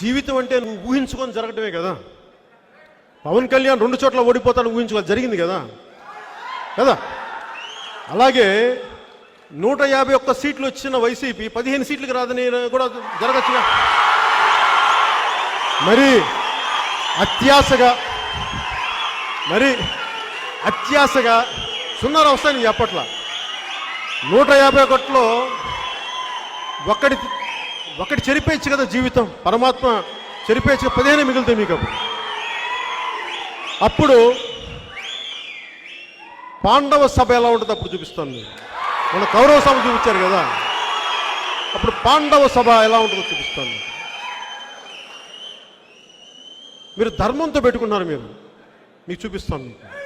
జీవితం అంటే నువ్వు ఊహించుకొని జరగటమే కదా. పవన్ కళ్యాణ్ రెండు చోట్ల ఓడిపోతాను ఊహించుకో జరిగింది కదా. కదా? అలాగే నూట యాభై ఒక్క సీట్లు వచ్చిన వైసీపీ పదిహేను సీట్లకు రాదని కూడా జరగచ్చుగా? మరి అత్యాశగా మరి అత్యాశగా సున్నాలు వస్తాయని అప్పట్లో. నూట యాభై ఒకటిలో ఒక్కడి ఒకటి చెరిపేయచ్చు కదా జీవితం. పరమాత్మ చెరిపేయచ్చు పదిహేను మిగులుతాయి మీకు అప్పుడు. అప్పుడు పాండవ సభ ఎలా ఉంటుంది అప్పుడు చూపిస్తాను నేను. మన కౌరవ సభ చూపించారు కదా. అప్పుడు పాండవ సభ ఎలా ఉంటుందో చూపిస్తాను మీరు ధర్మంతో పెట్టుకున్నారు మీరు. మీకు చూపిస్తాను మీకు.